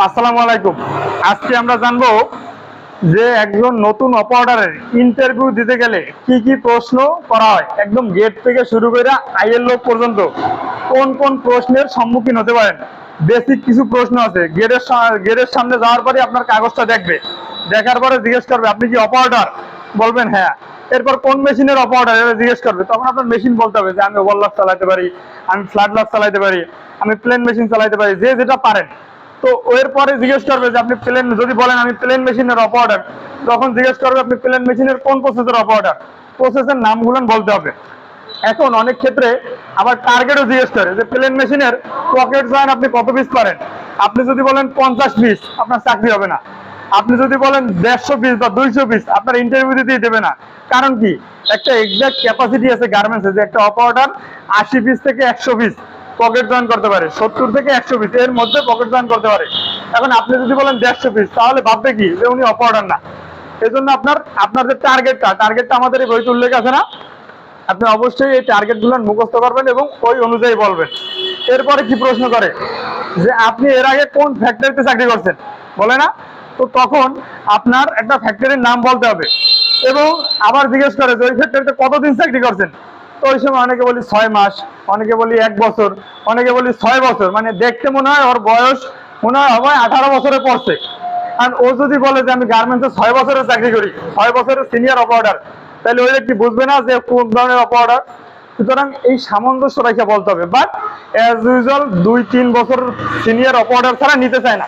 আসসালামু আলাইকুম। আজকে আমরা জানব যে একজন নতুন অপারেটরের ইন্টারভিউ দিতে গেলে কি কি প্রশ্ন করা হয়। একদম গেট থেকে শুরু করে আইএল লোক পর্যন্ত কোন কোন প্রশ্নের সম্মুখীন হতে পারেন। বেসিক কিছু প্রশ্ন আছে। গেটের গেটের সামনে যাওয়ার পরে আপনার কাগজটা দেখবে। দেখার পরে জিজ্ঞেস করবে, আপনি কি অপারেটর বলবেন হ্যাঁ। এরপর কোন মেশিনের অপারেটর এটা জিজ্ঞেস করবে। তখন আপনার মেশিন বলতে হবে যে, আমি ওভারলক চালাতে পারি, আমি ফ্ল্যাট চালাতে পারি, আমি প্লেন মেশিন চালাতে পারি। যে যেটা পারেন। তো এর পরে জিজ্ঞেস করবে যে আপনি প্লেন, যদি বলেন আমি প্লেন মেশিনের অপারেটর তখন জিজ্ঞেস করবে আপনি প্লেন মেশিনের কোন প্রসেসের অপারেটর প্রসেসের নামগুলো বলতে হবে। এখন অনেক ক্ষেত্রে আবার টার্গেটও জিজ্ঞেস করে যে প্লেন মেশিনের পকেট জয়েন আপনি কত পিস পারেন? আপনি যদি বলেন পঞ্চাশ পিস আপনার চাকরি হবে না। আপনি যদি বলেন দেড়শো পিস বা দুইশো পিস আপনার ইন্টারভিউ দিতেই দেবে না। কারণ কি? একটা এক্সাক্ট ক্যাপাসিটি আছে গার্মেন্টসে যে একটা অপারেটর আশি পিস থেকে একশো পিস পকেট জয়েন করতে পারে। সত্তর থেকে একশো পিস এর মধ্যে পকেট জয়েন করতে পারে। এখন আপনি যদি বলেন দেড়শো পিস তাহলে ভাববে কি? যে উনি অপারেটর না। এই জন্য আপনার আপনার যে টার্গেটটা টার্গেটটা আমাদের এই বইতে উল্লেখ আছে না? আপনি অবশ্যই এই টার্গেটগুলো মুখস্থ করবেন এবং ওই অনুযায়ী বলবেন। এরপরে কি প্রশ্ন করে? যে আপনি এর আগে কোন ফ্যাক্টরিতে চাকরি করছেন? বলে না? তো তখন আপনার একটা ফ্যাক্টরির নাম বলতে হবে। এবং আবার জিজ্ঞেস করে যে ওই ফ্যাক্টরিতে কতদিন চাকরি করছেন? তো ওই সময় অনেকে বলি ছয় মাস, অনেকে বলি এক বছর, অনেকে বলি ছয় বছর। মানে দেখতে মনে হয় ওর বয়স মনে হয় হবে আঠারো বছরে পড়ছে। আর ও যদি বলে যে আমি গার্মেন্টসে ছয় বছরের চাকরি করি, ছয় বছরের সিনিয়র অপারেটর তাহলে ওই ব্যক্তি বুঝবে না যে কোন ধরনের অপারেটর সুতরাং এই সামঞ্জস্য রেখে বলতে হবে। বাট অ্যাজ ইউজুয়াল দুই, তিন বছর সিনিয়র অপারেটর ছাড়া নিতে চায় না।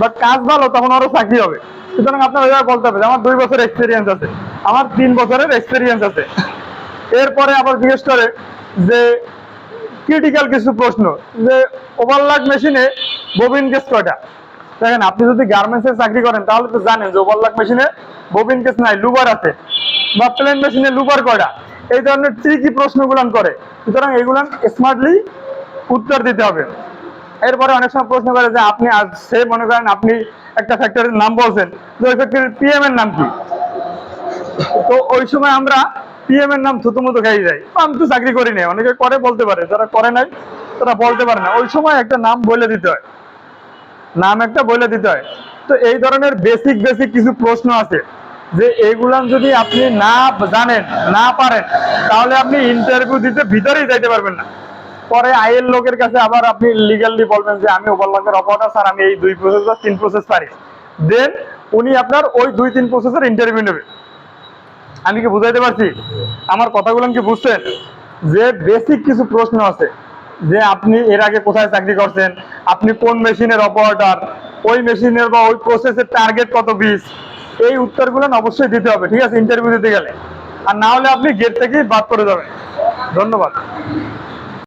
বাট কাজ ভালো, তখন আরও চাকরি হবে। সুতরাং আপনার ওইভাবে বলতে হবে যে আমার দুই বছর এক্সপিরিয়েন্স আছে, আমার তিন বছরের এক্সপিরিয়েন্স আছে। এরপরে আবার জিজ্ঞেস করে যে ক্রিটিক্যাল কিছু প্রশ্ন। যে ওভারলাক মেশিনে ববিন কেস কয়টা? দেখেন, আপনি যদি গার্মেন্টসে চাকরি করেন, তাহলে তো জানেন যে ওভারলাক মেশিনে ববিন কেস নাই লুবার আছে। বা প্লেন মেশিনে লুবার কয়টা? এই ধরনের ট্রিকি প্রশ্নগুলো করে। সুতরাং এগুলো স্মার্টলি উত্তর দিতে হবে। এরপরে অনেক সময় প্রশ্ন করে যে, আপনি আজ সে মনে করেন আপনি একটা ফ্যাক্টরির নাম বলছেন যে ওই ফ্যাক্টরির পিএম এর নাম কি? তো ওই সময় আমরা নাম খাই যাই আমি তো চাকরি করি নাই, অনেকে করে বলতে পারে, যারা করে নাই, তারা বলতে পারে না। ওই সময় একটা নাম বলে দিতে হয়। নাম একটা বলে দিতে হয়। তো এই ধরনের বেসিক বেসিক কিছু প্রশ্ন আছে যে যদি আপনি না জানেন, না পারেন, তাহলে আপনি ইন্টারভিউ দিতে ভিতরেই যাইতে পারবেন না। পরে আইএল লোকের কাছে আবার আপনি লিগালি বলবেন যে আমি ওভারলকের অপারেটর স্যার আমি এই দুই প্রসেস বা তিন প্রসেস পারি। দেন উনি আপনার ওই দুই, তিন প্রসেসের ইন্টারভিউ নেবে। আমি কি বুঝাইতে পারছি? আমার কথাগুলো কি বুঝছেন? যে বেসিক কিছু প্রশ্ন আছে, যে আপনি এর আগে কোথায় চাকরি করছেন, আপনি কোন মেশিনের অপারেটার ওই মেশিনের বা ওই প্রসেসের টার্গেট কত বিস এই উত্তরগুলো অবশ্যই দিতে হবে, ঠিক আছে? ইন্টারভিউ দিতে গেলে। আর না হলে আপনি গেট থেকেই বাদ করে যাবেন। ধন্যবাদ।